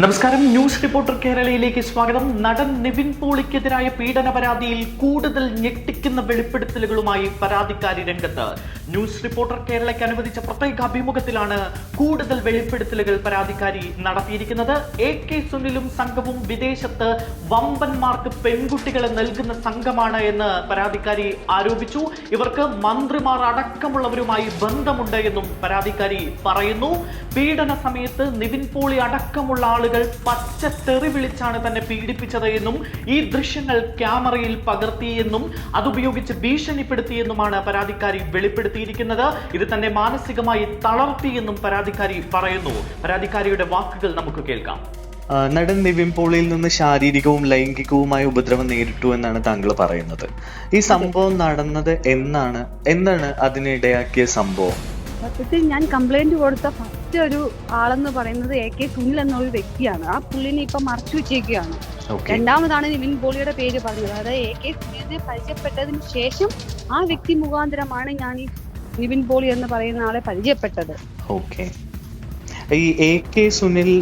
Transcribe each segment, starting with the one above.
നമസ്കാരം news reporter കേരളയിലേക്ക് സ്വാഗതം. നടൻ നിവിൻ പോളിക്കെതിരായ പീഡന പരാതിയിൽ കൂടുതൽ ഞെട്ടിക്കുന്ന വെളിപ്പെടുത്തലുകളുമായി പരാതിക്കാരി രംഗത്ത്. ന്യൂസ് റിപ്പോർട്ടർ കേരളയ്ക്ക് അനുവദിച്ച പ്രത്യേക അഭിമുഖത്തിലാണ് കൂടുതൽ വെളിപ്പെടുത്തലുകൾ പരാതിക്കാരി നടത്തിയിരിക്കുന്നത്. എ കെ സുനിലും സംഘവും വിദേശത്ത് വമ്പന്മാർക്ക് പെൺകുട്ടികളെ നൽകുന്ന സംഘമാണ് എന്ന് പരാതിക്കാരി ആരോപിച്ചു. ഇവർക്ക് മന്ത്രിമാർ അടക്കമുള്ളവരുമായി ബന്ധമുണ്ട് എന്നും പരാതിക്കാരി പറയുന്നു. പീഡന സമയത്ത് നിവിൻ പോളി അടക്കമുള്ള ആളുകൾ പച്ച തെറി വിളിച്ചാണ് തന്നെ പീഡിപ്പിച്ചത് എന്നും ഈ ദൃശ്യങ്ങൾ ക്യാമറയിൽ പകർത്തിയെന്നും അതുപയോഗിച്ച് ഭീഷണിപ്പെടുത്തിയെന്നുമാണ് പരാതിക്കാരി വെളിപ്പെടുത്തിയിരിക്കുന്നത്. ഇത് തന്നെ മാനസികമായി തളർത്തിയെന്നും പരാതിക്കാരി പറയുന്നു. പരാതിക്കാരിയുടെ വാക്കുകൾ നമുക്ക് കേൾക്കാം. നടൻ നിവിൻ പോളിയിൽ നിന്ന് ശാരീരികവും ലൈംഗികവുമായ ഉപദ്രവം നേരിട്ടു എന്നാണ് താങ്കൾ പറയുന്നത്. ഈ സംഭവം നടന്നത് എന്നാണ് എന്താണ് അതിനിടയാക്കിയ സംഭവം? സത്യത്തിൽ ഞാൻ കംപ്ലൈന്റ് കൊടുത്ത ഫസ്റ്റ് ഒരു ആളെന്ന് പറയുന്നത് എ കെ സുനിൽ എന്ന ഒരു വ്യക്തിയാണ്. ആ പുള്ളിനെ ഇപ്പൊ മറച്ചു വെച്ചേക്കുകയാണ് രണ്ടാമതാണ് നിവിൻ പോളിയുടെ പേര് പറഞ്ഞത്. അതായത് എ കെ സുനിലിനെ പരിചയപ്പെട്ടതിന് ശേഷം ആ വ്യക്തി മുഖാന്തരമാണ് ഞാൻ ഈ നിവിൻ പോളി എന്ന് പറയുന്ന ആളെ പരിചയപ്പെട്ടത്. ഓക്കെ ഈ എ കെ സുനിൽ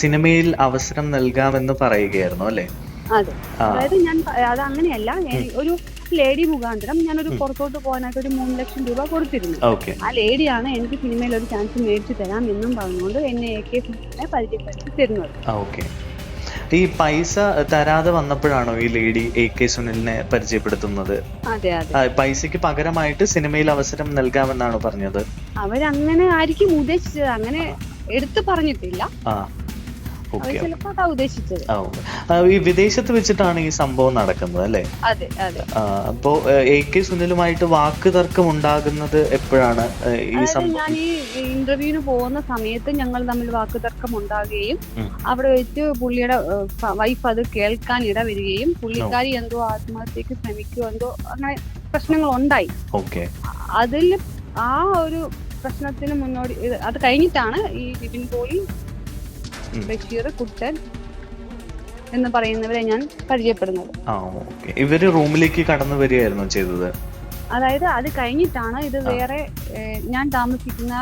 സിനിമയിൽ അവസരം നൽകാമെന്ന് പറയുകയായിരുന്നു അല്ലെ? അതെ. അതായത് ഞാൻ അത് അങ്ങനെയല്ല. ഒരു ലേഡി മുഖാന്തരം ഞാൻ ഒരു പുറത്തോട്ട് പോകാനായിട്ട് ഒരു മൂന്ന് ലക്ഷം രൂപ കൊടുത്തിരുന്നു. ആ ലേഡിയാണ് എനിക്ക് സിനിമയിൽ ഒരു ചാൻസ് മേടിച്ചു തരാം എന്നും പറഞ്ഞുകൊണ്ട് എന്നെ എ കെ ഫിലിമിനെ പരിചയപ്പെടുത്തി തരുന്നത്. ഈ പൈസ തരാതെ വന്നപ്പോഴാണോ ഈ ലേഡി എ കെ സുനിലിനെ പരിചയപ്പെടുത്തുന്നത്? പൈസക്ക് പകരമായിട്ട് സിനിമയിൽ അവസരം നൽകാമെന്നാണോ പറഞ്ഞത്? അവരങ്ങനെ ആയിരിക്കും ഉദ്ദേശിച്ചത്. അങ്ങനെ എടുത്തു പറഞ്ഞിട്ടില്ല. ഈ വിദേശത്ത് വെച്ചിട്ടാണ് ഈ സംഭവം നടക്കുന്നത് അല്ലേ? അപ്പോ എ കെ സുനിലുമായിട്ട് വാക്ക് തർക്കം ഉണ്ടാകുന്നത് എപ്പോഴാണ് ഈ സംഭവം? ഞാൻ ഈ ഇന്റർവ്യൂവിന് പോകുന്ന സമയത്ത് ഞങ്ങൾ തമ്മിൽ വാക്ക് തർക്കം ഉണ്ടാകുകയും അവിടെ വെച്ച് പുള്ളിയുടെ വൈഫ് അത് കേൾക്കാൻ ഇടവരികയും പുള്ളിക്കാരി എന്തോ ആത്മഹത്യക്ക് ശ്രമിക്കുകയോ എന്തോ അങ്ങനെ പ്രശ്നങ്ങൾ ഉണ്ടായി ഓക്കെ. അതിൽ ആ ഒരു പ്രശ്നത്തിന് മുന്നോടി അത് കഴിഞ്ഞിട്ടാണ് ഈ വിപിൻ പോളി. ബഷീർ കുട്ടൻ എന്ന് പറയുന്നവരെ ഞാൻ പരിചയപ്പെടുന്നത്. ആ ഓക്കെ. ഇവർ റൂമിലേക്ക് കടന്നു വരികയായിരുന്നു ചെയ്തത്. അതായത് അത് കഴിഞ്ഞിട്ടാണ് ഇത് വേറെ ഞാൻ താമസിക്കുന്ന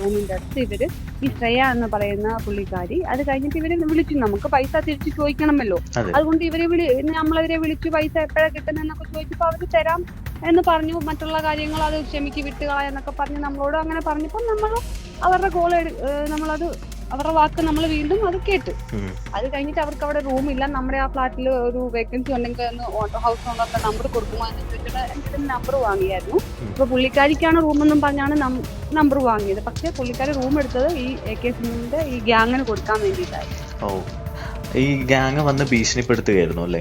റൂമിന്റെ അടുത്ത് ഇവർ ഈ ശ്രേയ എന്ന് പറയുന്ന പുള്ളിക്കാരി അത് കഴിഞ്ഞിട്ട് ഇവരെ വിളിച്ചു. നമുക്ക് പൈസ തിരിച്ചു ചോദിക്കണമല്ലോ. അതുകൊണ്ട് ഇവരെ വിളി നമ്മളവരെ വിളിച്ചു പൈസ എപ്പോഴാണ് കിട്ടുന്നതെന്നൊക്കെ ചോദിച്ചപ്പോൾ അവർ തരാം എന്ന് പറഞ്ഞു. മറ്റുള്ള കാര്യങ്ങൾ അത് ക്ഷമിക്ക് വിട്ടുകളയെന്നൊക്കെ പറഞ്ഞ് നമ്മളോട് അങ്ങനെ പറഞ്ഞപ്പോൾ നമ്മൾ അവരുടെ കോൾ നമ്മളത് അവരുടെ വാക്ക് നമ്മൾ വീണ്ടും അത് കേട്ട്. അത് കഴിഞ്ഞിട്ട് അവർക്ക് അവിടെ റൂം ഇല്ല. നമ്മുടെ ആ ഫ്ലാറ്റിൽ ഒരു വേക്കൻസി ഉണ്ടെങ്കിൽ ഒന്ന് ഓട്ടോ ഹൗസ് ഓണറുടെ നമ്പർ കൊടുക്കുമോ എന്ന് ചോദിച്ചിട്ട് എന്റെ നമ്പർ വാങ്ങിയായിരുന്നു. അപ്പൊ പുള്ളിക്കാരിക്കാണ് റൂമെന്നും പറഞ്ഞാണ് നമ്പർ വാങ്ങിയത്. പക്ഷെ പുള്ളിക്കാരി റൂം എടുത്തത് ഈ എ കെ സിംഗിന്റെ ഈ ഗ്യാങ്ങിന് കൊടുക്കാൻ വേണ്ടിയിട്ടായിരുന്നു ഈ ഗ്യാങ് വന്ന് ഭീഷണിപ്പെടുത്തുകയായിരുന്നു അല്ലേ?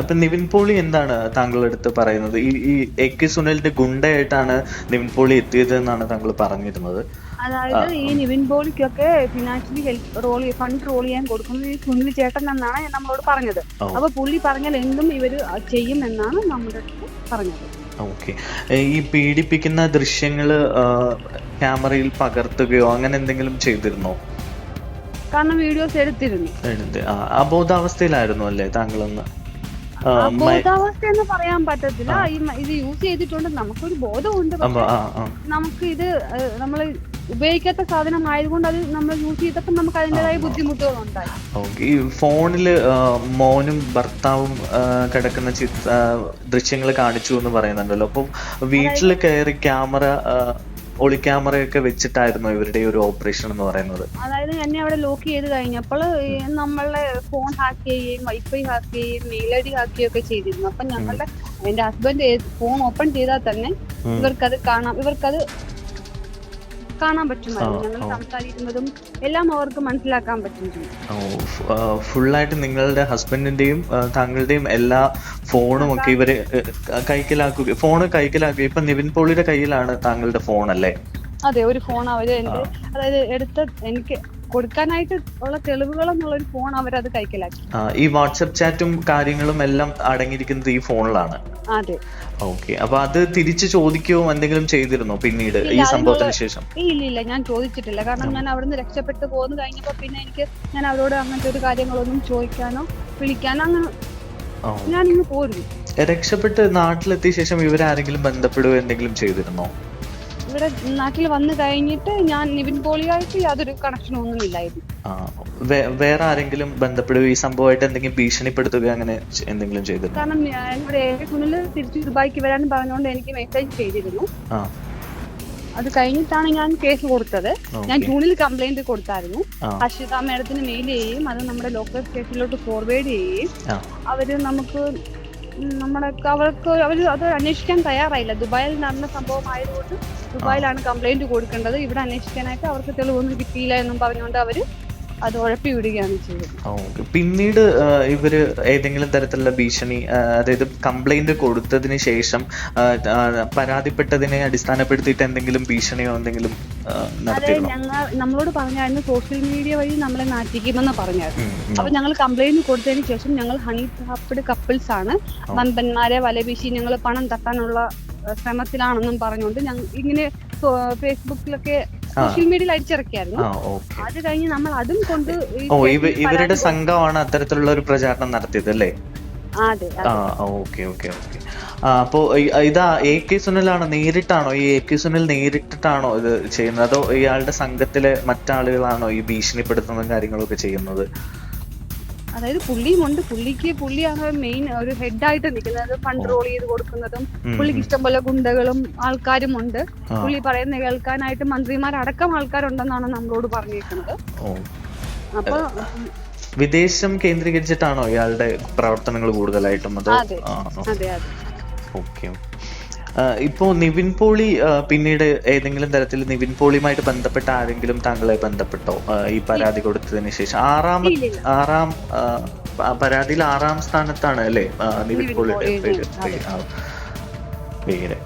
അപ്പൊ നിവിൻ പോളി എന്താണ് താങ്കളുടെ അടുത്ത് പറയുന്നത്? ഈ ഈ എ കെ സുനിലിന്റെ ഗുണ്ടയായിട്ടാണ് നിവിൻ പോളി എത്തിയത് എന്നാണ് താങ്കൾ പറഞ്ഞിരുന്നത്. അതായത് ഈ Nivin പോളിക്കൊക്കെ financially help role fund role ചെയ്യാൻ കൊടുക്കുന്നത് ഈ സുനിൽ ചേട്ടൻ എന്നാണ് നമ്മളോട് പറഞ്ഞത്. അപ്പൊ പുള്ളി പറഞ്ഞാൽ എന്തും ഇവർ ചെയ്യും എന്നാണ് നമ്മുടെ അടുത്ത് പറഞ്ഞത്. ഓക്കെ. ഈ പീഡിപ്പിക്കുന്ന ദൃശ്യങ്ങൾ ക്യാമറയിൽ പകർത്തുകയോ അങ്ങനെ എന്തെങ്കിലും ചെയ്തിരുന്നോ? കാരണം വീഡിയോസ് എടുത്തിരുന്നു. എടുത്ത് അബോധാവസ്ഥയിലായിരുന്നു അല്ലേ താങ്കളൊന്ന്? ബോധാവസ്ഥ എന്ന് പറയാൻ പറ്റത്തില്ല. ഈ ഇത് യൂസ് ചെയ്തിട്ടുണ്ട്. നമുക്കൊരു ബോധമുണ്ട് നമുക്ക് ഇത് നമ്മൾ ഉപയോഗിക്കാത്ത സാധനം ആയതുകൊണ്ട് അത് നമ്മൾ യൂസ് ചെയ്തപ്പോൾ നമുക്ക് അതിന്റെതായ ഓക്കെ ഈ ഫോണിൽ മോനും ഭർത്താവും കിടക്കുന്ന ദൃശ്യങ്ങൾ കാണിച്ചു എന്ന് പറയുന്നുണ്ടല്ലോ. അപ്പം വീട്ടിൽ കയറി ക്യാമറ ഒളി ക്യാമറയൊക്കെ വെച്ചിട്ടായിരുന്നു ഇവരുടെ ഒരു ഓപ്പറേഷൻ എന്ന് പറയുന്നത്. അതായത് എന്നെ അവിടെ ലോക്ക് ചെയ്ത് കഴിഞ്ഞപ്പോൾ നമ്മളെ ഫോൺ ഹാക്ക് ചെയ്യുകയും വൈഫൈ ഹാക്ക് ചെയ്യുകയും മെയിൽ ഐ ഡി ഹാക്ക് ചെയ്യുകയൊക്കെ ചെയ്തിരുന്നു. അപ്പൊ ഞങ്ങളുടെ എന്റെ ഹസ്ബൻഡ് ഫോൺ ഓപ്പൺ ചെയ്താൽ തന്നെ. ഇവർക്കത് കാണാം. ഇവർക്കത് കാണാൻ പറ്റുമായിരുന്നു. ഞങ്ങൾ സംസാരിക്കുന്നതും എല്ലാം അവർക്ക് മനസ്സിലാക്കാൻ പറ്റും ഫുള്ളായിട്ട് നിങ്ങളുടെ ഹസ്ബൻഡിന്റെയും താങ്കളുടെയും എല്ലാ ഫോണും ഒക്കെ ഇവർ കൈക്കലാക്കുക ഫോണ് കൈക്കലാക്കുക. ഇപ്പൊ നിവിൻ പോളിയുടെ കയ്യിലാണ് താങ്കളുടെ ഫോൺ അല്ലേ അതെ ഒരു ഫോൺ അവർ എന്റെ അതായത് എടുത്ത എനിക്ക് കൊടുക്കാനായിട്ട് ഉള്ള തെളിവുകൾ എന്നുള്ള ഒരു ഫോൺ അവരത് കൈക്കലാക്കി. ഈ വാട്സപ്പ് ചാറ്റും കാര്യങ്ങളും എല്ലാം അടങ്ങിയിരിക്കുന്നത് ഈ ഫോണിലാണ്. അതെ. ഓക്കെ അപ്പൊ അത് തിരിച്ചു ചോദിക്കുകയോ എന്തെങ്കിലും ചെയ്തിരുന്നോ പിന്നീട് ഈ സംഭവത്തിന് ശേഷം? ഇല്ല ഇല്ല ഞാൻ ചോദിച്ചിട്ടില്ല. കാരണം ഞാൻ അവിടുന്ന് രക്ഷപ്പെട്ടു പോന്ന്. കഴിഞ്ഞപ്പോ പിന്നെ എനിക്ക് ഞാൻ അവരോട് അങ്ങനത്തെ ഒരു കാര്യങ്ങളൊന്നും ചോദിക്കാനോ വിളിക്കാനോ അങ്ങനെ. ഞാൻ ഇന്ന് പോരുന്നു. രക്ഷപ്പെട്ട് നാട്ടിലെത്തിയ ശേഷം ഇവരാരെങ്കിലും ബന്ധപ്പെടുകയോ എന്തെങ്കിലും ചെയ്തിരുന്നോ? ഇവിടെ നാട്ടിൽ വന്നു കഴിഞ്ഞിട്ട് ഞാൻ നിവിൻ പോളിയായിട്ട് യാതൊരു കണക്ഷനും ഒന്നും ഇല്ലായിരുന്നു വേറെ ആരെങ്കിലും ബന്ധപ്പെടുകയോ ഈ സംഭവമായിട്ട് എന്തെങ്കിലും ഭീഷണിപ്പെടുത്തുക അങ്ങനെ എന്തെങ്കിലും ചെയ്തു കാരണം ഞാൻ ഇവിടെ ഏഴ് തിരിച്ച് ദുബായിക്ക് വരാൻ പറഞ്ഞുകൊണ്ട് എനിക്ക് മെസ്സേജ് ചെയ്തിരുന്നു. അത് കഴിഞ്ഞിട്ടാണ് ഞാൻ കേസ് കൊടുത്തത്. ഞാൻ ജൂണിൽ കംപ്ലൈന്റ് കൊടുത്തായിരുന്നു. ഹർഷിത മേഡത്തിന് മെയിൽ ചെയ്യുകയും അത് നമ്മുടെ ലോക്കൽ സ്റ്റേഷനിലോട്ട് ഫോർവേഡ് ചെയ്യുകയും അവർ നമുക്ക് നമ്മുടെ അവർക്ക് അവർ അത് അന്വേഷിക്കാൻ തയ്യാറായില്ല. ദുബായിൽ നടന്ന സംഭവം ആയതുകൊണ്ട് ദുബായിലാണ് കംപ്ലൈന്റ് കൊടുക്കേണ്ടത്. ഇവിടെ അന്വേഷിക്കാനായിട്ട് അവർക്ക് തെളിവൊന്നും കിട്ടിയില്ല എന്നും പറഞ്ഞുകൊണ്ട് അവർ അത് ഉഴപ്പി വിടുകയാണ് ചെയ്തത്. പിന്നീട് ഇവർ ഏതെങ്കിലും തരത്തിലുള്ള ഭീഷണി അതായത് കംപ്ലൈന്റ് കൊടുത്തതിന് ശേഷം പരാതിപ്പെട്ടതിനെ അടിസ്ഥാനപ്പെടുത്തിയിട്ട് എന്തെങ്കിലും ഭീഷണിയോ എന്തെങ്കിലും അതെ ഞങ്ങൾ നമ്മളോട് പറഞ്ഞായിരുന്നു സോഷ്യൽ മീഡിയ വഴി നമ്മളെ നാട്ടിക്കുമെന്ന് പറഞ്ഞായിരുന്നു. അപ്പൊ ഞങ്ങൾ കംപ്ലൈന്റ് കൊടുത്തതിന് ശേഷം ഞങ്ങൾ ഹണി ട്രാപ്ഡ് കപ്പിൾസ് ആണ്. വമ്പന്മാരെ വലവീശി ഞങ്ങൾ പണം തട്ടാനുള്ള ശ്രമത്തിലാണെന്നും പറഞ്ഞുകൊണ്ട് ഞങ്ങൾ ഇങ്ങനെ ഫേസ്ബുക്കിലൊക്കെ. സോഷ്യൽ മീഡിയയിൽ അടിച്ചിറക്കിയായിരുന്നു. അത് കഴിഞ്ഞ് നമ്മൾ അതും കൊണ്ട് ഓ ഇവരുടെ സംഘമാണ് അത്തരത്തിലുള്ള ഒരു പ്രചാരണം നടത്തിയത് അല്ലേ? Okay okay okay. അപ്പോ ഇതാ എ കെ സുനിലാണോ നേരിട്ടാണോ? ഈ എ കെ സുനിൽ നേരിട്ടിട്ടാണോ ഇത് ചെയ്യുന്നത്? അതോ ഇയാളുടെ സംഘത്തിലെ മറ്റാളുകളാണോ ഈ ഭീഷണിപ്പെടുത്തുന്ന കാര്യങ്ങളൊക്കെ ചെയ്യുന്നത്? അതായത് പുള്ളിയും ഉണ്ട്. പുള്ളിക്ക് പുള്ളിയാണ് മെയിൻ ഒരു ഹെഡായിട്ട് നിൽക്കുന്നത് ഫണ്ട് റോൾ ചെയ്ത് കൊടുക്കുന്നതും പുള്ളിക്ക് ഇഷ്ടംപോലെ ഗുണ്ടകളും ആൾക്കാരും ഉണ്ട്. പുള്ളി പറയുന്ന കേൾക്കാനായിട്ട് മന്ത്രിമാരടക്കം ആൾക്കാരുണ്ടെന്നാണ് നമ്മളോട് പറഞ്ഞേക്കുന്നത്. അപ്പൊ വിദേശം കേന്ദ്രീകരിച്ചിട്ടാണോ ഇയാളുടെ പ്രവർത്തനങ്ങൾ കൂടുതലായിട്ടും അതോ? അതെ. ഓക്കെ. ഇപ്പോ നിവിൻ പോളി പിന്നീട് ഏതെങ്കിലും തരത്തിൽ നിവിൻ പോളിയുമായിട്ട് ബന്ധപ്പെട്ട ആരെങ്കിലും താങ്കളെ ബന്ധപ്പെട്ടോ? ഈ പരാതി കൊടുത്തതിന് ശേഷം. ആറാം ഇല്ല, ഇല്ല. ആറാം പരാതിയിൽ ആറാം സ്ഥാനത്താണ് അല്ലേ? നിവിൻ പോളിയുടെ പേര്. പേര്,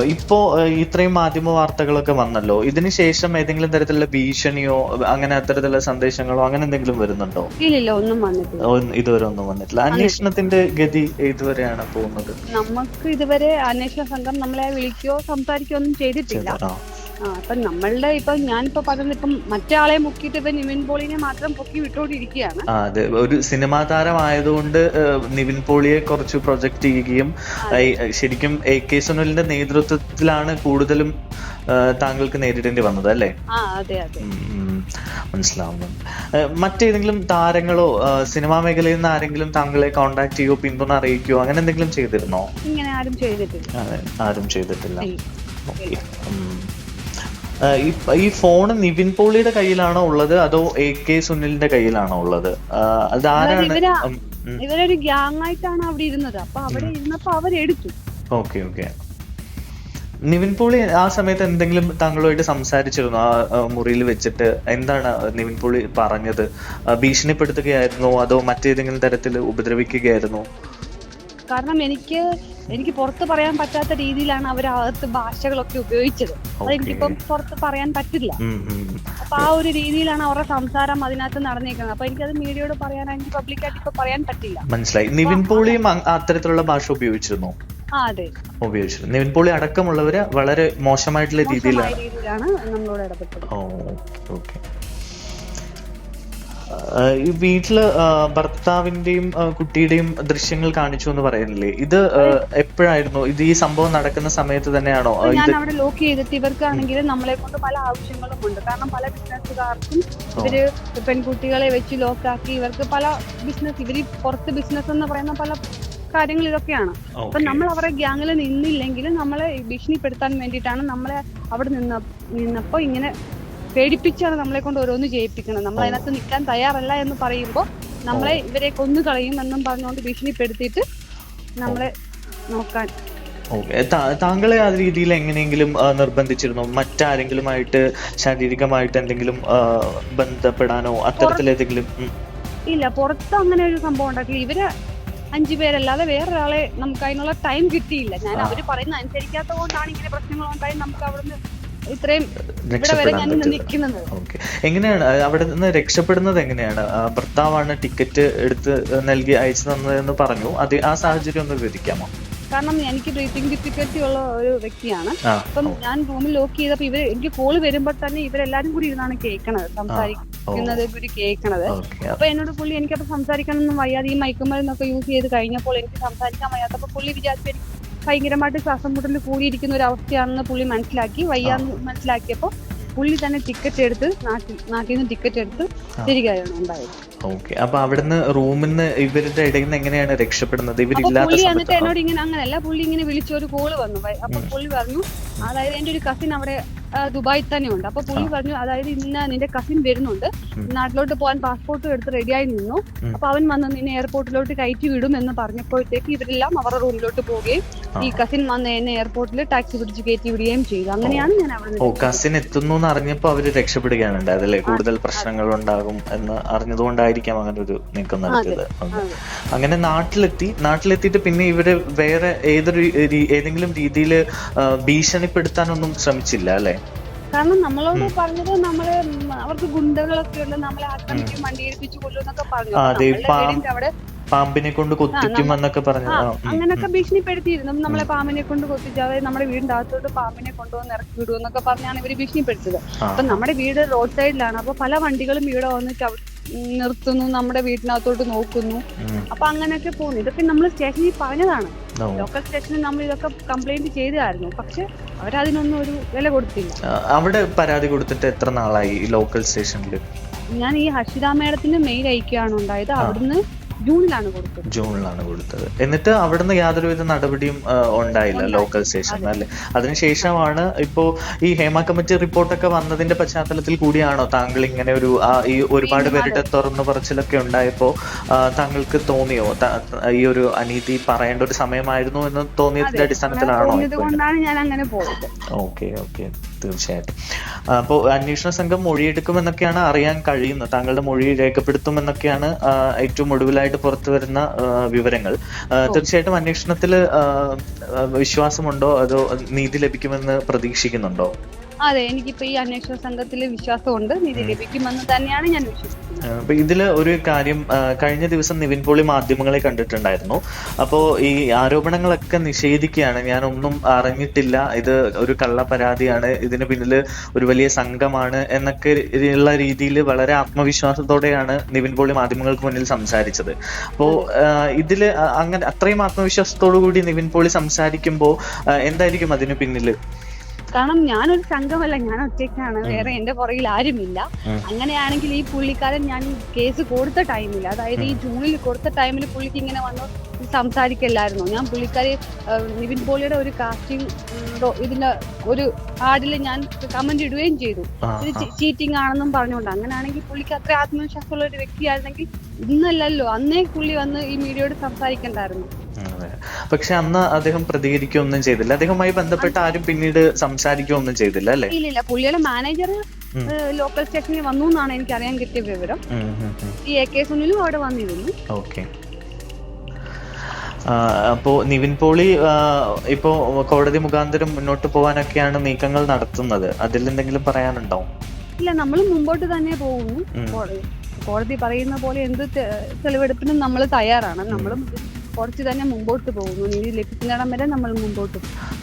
ഇപ്പോ ഇത്രയും മാധ്യമ വാർത്തകളൊക്കെ വന്നല്ലോ. ഇതിന് ശേഷം ഏതെങ്കിലും തരത്തിലുള്ള ഭീഷണിയോ അങ്ങനെ അത്തരത്തിലുള്ള സന്ദേശങ്ങളോ അങ്ങനെ എന്തെങ്കിലും വരുന്നുണ്ടോ? ഇല്ലില്ല ഒന്നും വന്നിട്ടില്ല. ഇതുവരെ ഒന്നും വന്നിട്ടില്ല. അന്വേഷണത്തിന്റെ ഗതി ഇതുവരെയാണ് പോകുന്നത്. നമുക്ക് ഇതുവരെ അന്വേഷണ സംഘം നമ്മളെ വിളിക്കുകയോ സംസാരിക്കുകയോ ഒന്നും ചെയ്തിട്ടില്ല. ആ, ആ നമ്മളുടെ ഇപ്പം ഞാനിപ്പോ പറഞ്ഞത് ഇപ്പം മറ്റാളെ മുക്കിയിട്ട് ഇപ്പൊ നിവിൻ പോളിനെ മാത്രം പൊക്കി വിട്ടോണ്ടിരിക്കുകയാണ് ആ, അതെ. ഒരു സിനിമാ താരമായതുകൊണ്ട് ഏഹ്, നിവിൻ പോളിയെ കുറച്ച് പ്രൊജക്ട് ചെയ്യുകയും ശരിക്കും എ കെ സുനിലിന്റെ നേതൃത്വത്തിലാണ് കൂടുതലും ഏഹ്, താങ്കൾക്ക് നേരിടേണ്ടി വന്നത് അല്ലേ? ആ അതെ അതെ. ഉം, ഉം, മനസ്സിലാവുന്നുണ്ട് ഏഹ്, മറ്റേതെങ്കിലും താരങ്ങളോ ഏഹ്, സിനിമാ മേഖലയിൽ നിന്ന് ആരെങ്കിലും താങ്കളെ കോണ്ടാക്ട് ചെയ്യോ പിന്തുണ അറിയിക്കുകയോ അങ്ങനെ എന്തെങ്കിലും ചെയ്തിരുന്നോ? ഇങ്ങനെ ആരും ചെയ്തിട്ടില്ല. അതെ, ആരും ചെയ്തിട്ടില്ല. ഓക്കെ. ഈ ഫോൺ നിവിൻ പോളിയുടെ കയ്യിലാണോ ഉള്ളത്? അതോ എ കെ സുനിലിന്റെ കയ്യിലാണോ ഉള്ളത്? അതാരാണ്. ഇവരൊരു ഗ്യാങ് ആയിട്ടാണ് അവിടെ ഇരുന്നത്. അപ്പൊ അവിടെ ഇരുന്നപ്പോ അവരെടുത്തു. Okay okay. നിവിൻ പോളി ആ സമയത്ത് എന്തെങ്കിലും താങ്കളുമായിട്ട് സംസാരിച്ചിരുന്നു? ആ മുറിയിൽ വെച്ചിട്ട് എന്താണ് നിവിൻ പോളി പറഞ്ഞത്? ഭീഷണിപ്പെടുത്തുകയായിരുന്നോ? അതോ മറ്റേതെങ്കിലും തരത്തിൽ ഉപദ്രവിക്കുകയായിരുന്നോ? കാരണം എനിക്ക് എനിക്ക് പുറത്ത് പറയാൻ പറ്റാത്ത രീതിയിലാണ് അവർ അകത്ത് ഭാഷകളൊക്കെ ഉപയോഗിച്ചത്. അതെനിക്കിപ്പം പുറത്ത് പറയാൻ പറ്റില്ല. അപ്പൊ ആ ഒരു രീതിയിലാണ് അവരുടെ സംസാരം അതിനകത്ത് നടന്നേക്കുന്നത്. അപ്പൊ എനിക്കത് മീഡിയയോട് പറയാനായിട്ട് പബ്ലിക്കായിട്ട് ഇപ്പൊ പറയാൻ പറ്റില്ല. മനസ്സിലായി. നിവിൻ പോളിയും അത്തരത്തിലുള്ള ഭാഷ ഉപയോഗിച്ചിരുന്നു? ഉപയോഗിച്ചിരുന്നു? നിവിൻ പോളി അടക്കമുള്ളവര് വളരെ മോശമായിട്ടുള്ള മോശമായ രീതിയിലാണ് നമ്മളോട് ഇടപെട്ടത്. ഓക്കെ. ഈ വീട്ടിൽ ഭർത്താവിന്റെയും കുട്ടിയുടെയും ദൃശ്യങ്ങൾ കാണിച്ചു എന്ന് പറയുന്നില്ലേ? ഇത് എപ്പോഴായിരുന്നു? ഇത് ഈ സംഭവം നടക്കുന്ന സമയത്ത് തന്നെയാണോ? ഞാൻ അവിടെ ലോക്ക് ചെയ്തിട്ട് ഇവർക്കാണെങ്കിൽ നമ്മളെ കൊണ്ട് പല ആവശ്യങ്ങളും ഉണ്ട്. കാരണം പല ബിസിനസ്സുകാർക്കും ഇവർ പെൺകുട്ടികളെ വെച്ച് ലോക്കാക്കി ഇവർക്ക് പല ബിസിനസ് ഇവർ പുറത്ത് ബിസിനസ് എന്ന് പറയുന്ന പല കാര്യങ്ങൾ ഇതൊക്കെയാണ്. അപ്പൊ നമ്മൾ അവരുടെ ഗ്യാങ്ങിൽ നിന്നില്ലെങ്കിൽ നമ്മളെ ഭീഷണിപ്പെടുത്താൻ വേണ്ടിയിട്ടാണ് നമ്മളെ അവിടെ നിന്ന നിന്നപ്പോ ഇങ്ങനെ പേടിപ്പിച്ചാണ് നമ്മളെ കൊണ്ട് ഓരോന്ന് ചെയ്യിപ്പിക്കണം നമ്മൾ. അതിനകത്ത് നിൽക്കാൻ തയ്യാറല്ല എന്ന് പറയുമ്പോൾ നമ്മളെ ഇവരെ കൊന്നു കളയും എന്നും പറഞ്ഞുകൊണ്ട് ഭീഷണിപ്പെടുത്തിയിട്ട് നമ്മളെ നോക്കാൻ. ഓക്കെ. താങ്കളെ ആ രീതിയിൽ എങ്ങനെയെങ്കിലും നിർബന്ധിച്ചിരുന്നു? മറ്റാരെങ്കിലും ആയിട്ട് ശാരീരികമായിട്ട് എന്തെങ്കിലും ബന്ധപ്പെടാനോ അത്തരത്തിലേതെങ്കിലും ഏതെങ്കിലും ഇല്ല പുറത്ത് അങ്ങനെ ഒരു സംഭവം ഉണ്ടാക്കില്ല ഇവർ അഞ്ചു പേരല്ലാതെ വേറൊരാളെ നമുക്ക് അതിനുള്ള ടൈം കിട്ടിയില്ല. ഞാൻ അവർ പറയുന്ന അനുസരിക്കാത്തത് കൊണ്ടാണ് ഇങ്ങനെ പ്രശ്നങ്ങൾ ഉണ്ടായി നമുക്ക് അവിടുന്ന് ഇത്രയും എങ്ങനെയാണ് അവിടെ നിന്ന് രക്ഷപ്പെടുന്നത് എങ്ങനെയാണ്? ഭർത്താവാണ് ടിക്കറ്റ് എടുത്ത് നൽകി അയച്ചു തന്നതെന്ന് പറഞ്ഞു. അത് ആ സാഹചര്യം ഒന്ന് വിവരിക്കാമോ? കാരണം എനിക്ക് ബ്രീത്തിങ് ഡിഫിക്കൽറ്റി ഉള്ള ഒരു വ്യക്തിയാണ്. അപ്പം ഞാൻ റൂമിൽ ലോക്ക് ചെയ്തപ്പോ ഇവർ എനിക്ക് കോൾ വരുമ്പോൾ തന്നെ ഇവരെല്ലാരും കൂടി ഇരുന്നാണ് കേൾക്കണത് സംസാരിക്കുന്നത് കൂടി കേൾക്കണത്. അപ്പൊ എന്നോട് പുള്ളി എനിക്കപ്പോ സംസാരിക്കാനൊന്നും വയ്യാതെ ഈ മയക്കുമരുന്നൊക്കെ യൂസ് ചെയ്ത് കഴിഞ്ഞപ്പോൾ എനിക്ക് സംസാരിക്കാൻ വയ്യാത്തപ്പോ പുള്ളി വിചാരിച്ചു ഭയങ്കരമായിട്ട് ശ്വാസം മുട്ടൽ കൂടിയിരിക്കുന്ന ഒരു അവസ്ഥയാണെന്ന് പുള്ളി മനസ്സിലാക്കി. വയ്യാന്ന് മനസ്സിലാക്കിയപ്പോ പുള്ളി തന്നെ ടിക്കറ്റ് എടുത്ത് നാട്ടിൽ നാട്ടിൽ നിന്ന് ടിക്കറ്റ് എടുത്ത് തിരികെയാണ് ഉണ്ടായത്. ഓക്കെ അപ്പൊ അവിടുന്ന് റൂമിൽ നിന്ന് ഇവരുടെ ഇടയിൽ നിന്ന് എങ്ങനെയാണ് രക്ഷപ്പെടുന്നത്? ഇവരില്ലാത്ത പുള്ളി എന്നിട്ട് എന്നോട് ഇങ്ങനെ അങ്ങനല്ല. പുള്ളി ഇങ്ങനെ വിളിച്ചൊരു കോൾ വന്നു. അപ്പൊ പുള്ളി പറഞ്ഞു അതായത് എന്റെ ഒരു കസിൻ അവിടെ ദുബായിൽ തന്നെ ഉണ്ട് അപ്പൊ പുള്ളി പറഞ്ഞു അതായത് ഇന്ന് നിന്റെ കസിൻ വരുന്നുണ്ട്. നാട്ടിലോട്ട് പോകാൻ പാസ്പോർട്ട് എടുത്ത് റെഡിയായി നിന്നു. അപ്പൊ അവൻ വന്ന് നിന്നെ എയർപോർട്ടിലോട്ട് കയറ്റി വിടും എന്ന് പറഞ്ഞപ്പോഴത്തേക്ക് ഇവരെല്ലാം അവരുടെ റൂമിലോട്ട് പോവുകയും ഈ കസിൻ വന്ന് എന്നെ എയർപോർട്ടിൽ ടാക്സി പിടിച്ച് കയറ്റി വിടുകയും ചെയ്തു. അങ്ങനെയാണ് ഞാൻ അവിടെ ഓ കസിൻ എത്തുന്നു എന്ന് അറിഞ്ഞപ്പോ അവർ രക്ഷപ്പെടുകയാണ് ഉണ്ടായത് കൂടുതൽ പ്രശ്നങ്ങൾ ഉണ്ടാകും എന്ന് അറിഞ്ഞതുകൊണ്ടായിരിക്കാം അങ്ങനെ ഒരു നീക്കം നടത്തിയത്. അങ്ങനെ നാട്ടിലെത്തി. നാട്ടിലെത്തിയിട്ട് പിന്നെ ഇവർ വേറെ ഏതൊരു ഏതെങ്കിലും രീതിയിൽ ഭീഷണിപ്പെടുത്താനൊന്നും ശ്രമിച്ചില്ല അല്ലെ? കാരണം നമ്മളോട് പറഞ്ഞത് നമ്മൾ അവർക്ക് ഗുണ്ടകളൊക്കെ ഉണ്ട് നമ്മളെ ആക്രമിക്കും വണ്ടി ഏൽപ്പിച്ചു കൊല്ലും എന്നൊക്കെ പറഞ്ഞു അവിടെ പാമ്പിനെ കൊണ്ട് കൊത്തിക്കും എന്നൊക്കെ പറഞ്ഞു അങ്ങനൊക്കെ ഭീഷണിപ്പെടുത്തിയിരുന്നു. നമ്മളെ പാമ്പിനെ കൊണ്ട് കൊത്തിച്ച് അതായത് നമ്മുടെ വീടിന്റെ അകത്തോട്ട് പാമ്പിനെ കൊണ്ടുവന്ന് ഇറക്കി വിടും എന്നൊക്കെ പറഞ്ഞാണ് ഇവർ ഭീഷണിപ്പെടുത്തത്. അപ്പൊ നമ്മുടെ വീട് റോഡ് സൈഡിലാണ്. അപ്പൊ പല വണ്ടികളും ഇവിടെ വന്ന് നിർത്തുന്നു നമ്മുടെ വീടിനകത്തോട്ട് നോക്കുന്നു. അപ്പൊ അങ്ങനെയൊക്കെ പോകുന്നു. ഇതൊക്കെ നമ്മൾ സ്റ്റേഷനിൽ പറഞ്ഞതാണ്. ലോക്കൽ സ്റ്റേഷനിൽ നമ്മൾ ഇതൊക്കെ കംപ്ലൈന്റ് ചെയ്തായിരുന്നു. പക്ഷെ അവരതിനൊന്നും ഒരു വില കൊടുത്തില്ല. അവിടെ പരാതി കൊടുത്തിട്ട് എത്ര നാളായി ഈ ലോക്കൽ സ്റ്റേഷനിൽ ഞാൻ ഈ ഹർഷിത മേഡത്തിന് മെയിൽ അയക്കുകയാണ് ഉണ്ടായത്. അവിടുന്ന് ജൂണിലാണ് കൊടുത്തത്. ജൂണിലാണ് കൊടുത്തത്. എന്നിട്ട് അവിടുന്ന് യാതൊരുവിധ നടപടിയും ഉണ്ടായില്ല ലോക്കൽ സ്റ്റേഷനിൽ അല്ലെ? അതിനുശേഷമാണ് ഇപ്പോ ഈ ഹേമ കമ്മിറ്റി റിപ്പോർട്ടൊക്കെ വന്നതിന്റെ പശ്ചാത്തലത്തിൽ കൂടിയാണോ താങ്കൾ ഇങ്ങനെ ഒരു ഈ ഒരുപാട് പേരുടെ തുറന്നു പറച്ചിലൊക്കെ ഉണ്ടായപ്പോ താങ്കൾക്ക് തോന്നിയോ? ഈ ഒരു അനീതി പറയേണ്ട ഒരു സമയമായിരുന്നു എന്ന് തോന്നിയതിന്റെ അടിസ്ഥാനത്തിലാണോ ഞാൻ അങ്ങനെ പോയത്. Okay okay. തീർച്ചയായിട്ടും. അപ്പോൾ അന്വേഷണ സംഘം മൊഴിയെടുക്കുമെന്നൊക്കെയാണ് അറിയാൻ കഴിയുന്നത്. താങ്കളുടെ മൊഴി രേഖപ്പെടുത്തുമെന്നൊക്കെയാണ് എന്നൊക്കെയാണ് ഏറ്റവും ഒടുവിലായിട്ട് പുറത്തു വരുന്ന വിവരങ്ങൾ. തീർച്ചയായിട്ടും അന്വേഷണത്തിൽ വിശ്വാസമുണ്ടോ? അതോ നീതി ലഭിക്കുമെന്ന് പ്രതീക്ഷിക്കുന്നുണ്ടോ? അതെ എനിക്കിപ്പോ ഈ അന്വേഷണ സംഘത്തിൽ വിശ്വാസമുണ്ട്. നീതി ലഭിക്കുമെന്ന് തന്നെയാണ് ഞാൻ വിശ്വസിക്കുന്നത്. അപ്പൊ ഇതിൽ ഒരു കാര്യം കഴിഞ്ഞ ദിവസം നിവിൻ പോളി മാധ്യമങ്ങളെ കണ്ടിട്ടുണ്ടായിരുന്നു. അപ്പോ ഈ ആരോപണങ്ങളൊക്കെ നിഷേധിക്കുകയാണ്. ഞാൻ ഒന്നും അറിഞ്ഞിട്ടില്ല. ഇത് ഒരു കള്ള പരാതിയാണ് ഇതിന് പിന്നിൽ ഒരു വലിയ സംഘമാണ് എന്നൊക്കെ ഉള്ള രീതിയിൽ വളരെ ആത്മവിശ്വാസത്തോടെയാണ് നിവിൻ പോളി മാധ്യമങ്ങൾക്ക് മുന്നിൽ സംസാരിച്ചത്. അപ്പോ ഇതിൽ അങ്ങനെ അത്രയും ആത്മവിശ്വാസത്തോടു കൂടി നിവിൻ പോളി സംസാരിക്കുമ്പോ എന്തായിരിക്കും അതിന് പിന്നിൽ? കാരണം ഞാനൊരു സംഘമല്ല ഞാൻ ഒറ്റയ്ക്കാണ്. വേറെ എന്റെ പുറകിൽ ആരുമില്ല. അങ്ങനെയാണെങ്കിൽ ഈ പുള്ളിക്കാരൻ ഞാൻ കേസ് കൊടുത്ത ടൈമിൽ അതായത് ഈ ജൂണിൽ കൊടുത്ത ടൈമിൽ പുള്ളിക്ക് ഇങ്ങനെ വന്ന് സംസാരിക്കല്ലായിരുന്നു. ഞാൻ പുള്ളിക്കാരി നിവിൻ പോളിയുടെ ഒരു കാസ്റ്റിംഗ് ഇതിന്റെ ഒരു ആഡിൽ ഞാൻ കമന്റ് ഇടുകയും ചെയ്തു. ഇത് ചീറ്റിംഗ് ആണെന്നും പറഞ്ഞുകൊണ്ട്. അങ്ങനെയാണെങ്കിൽ പുള്ളിക്ക് അത്ര ആത്മവിശ്വാസമുള്ള ഒരു വ്യക്തിയായിരുന്നെങ്കിൽ ഇന്നല്ലല്ലോ അന്നേ പുള്ളി വന്ന് ഈ മീഡിയയോട് സംസാരിക്കണ്ടായിരുന്നു. പക്ഷെ അന്ന് അദ്ദേഹം പ്രതികരിക്കുകയൊന്നും ചെയ്തില്ല. അദ്ദേഹവുമായി ബന്ധപ്പെട്ട് ആരും പിന്നീട് സംസാരിക്കുകയൊന്നും ചെയ്തില്ല അല്ലെ? ഇല്ലില്ല പുള്ളിയുടെ മാനേജർ ലോക്കൽ സ്റ്റേഷനിൽ വന്നു എന്നാണ് എനിക്ക് അറിയാൻ കിട്ടിയ വിവരം. ഈ എ കെ സുനിലും അവിടെ വന്നിരുന്നു. ഓക്കെ. അപ്പോ നിവിൻ പോളി ഇപ്പോ കോടതി മുഖാന്തരം മുന്നോട്ട് പോകാനൊക്കെയാണ് നീക്കങ്ങൾ നടത്തുന്നത്. അതിൽ എന്തെങ്കിലും പറയാനുണ്ടോ? ഇല്ല നമ്മൾ മുമ്പോട്ട് തന്നെ പോകുന്നു. കോടതി പറയുന്ന പോലെ എന്ത് തെളിവെടുപ്പിനും നമ്മൾ തയ്യാറാണ്. നമ്മളും കുറച്ച് തന്നെ മുമ്പോട്ട് പോകുന്നു. നീതി ലഭിക്കുന്നിടം വരെ നമ്മൾ മുമ്പോട്ട് പോകും